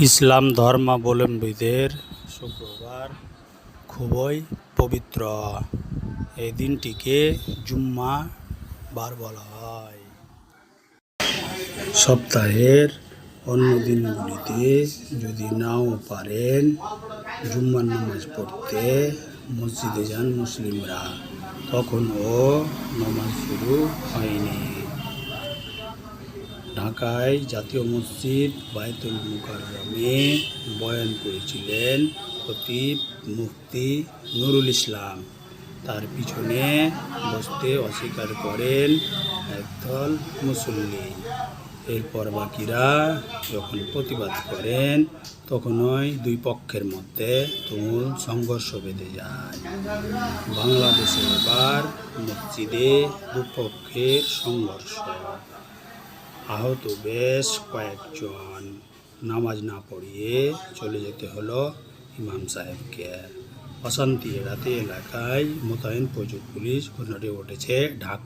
ইসলাম ধর্মাবলম্বীদের শুক্রবার খুবই পবিত্র। এই দিনটিকে জুম্মা বার বলা হয়। সপ্তাহের অন্য দিনগুলিতে যদি নাও পারেন, জুম্মার নামাজ পড়তে মসজিদে যান মুসলিমরা। তখনও নামাজ শুরু হয়নি। ঢাকায় জাতীয় মসজিদ বায়তুল মুকাররমে বয়ান করেছিলেন খতিব মুফতি নুরুল ইসলাম। তার পিছনে বসতে অস্বীকার করেন একদল মুসল্লি। এরপর বাকিরা যখন প্রতিবাদ করেন তখনই দুই পক্ষের মধ্যে তুমুল সংঘর্ষ বেঁধে যায়। বাংলাদেশে এবার মসজিদে দুপক্ষের সংঘর্ষ। আহত বেশ কয়েকজন। নামাজ না পড়িয়ে চলে যেতে হলো ইমাম সাহেবকে। অশান্তি এড়াতে এলাকায় মোতায়েন প্রচুর পুলিশ ঘটনাটি ঘটেছে ঢাকা।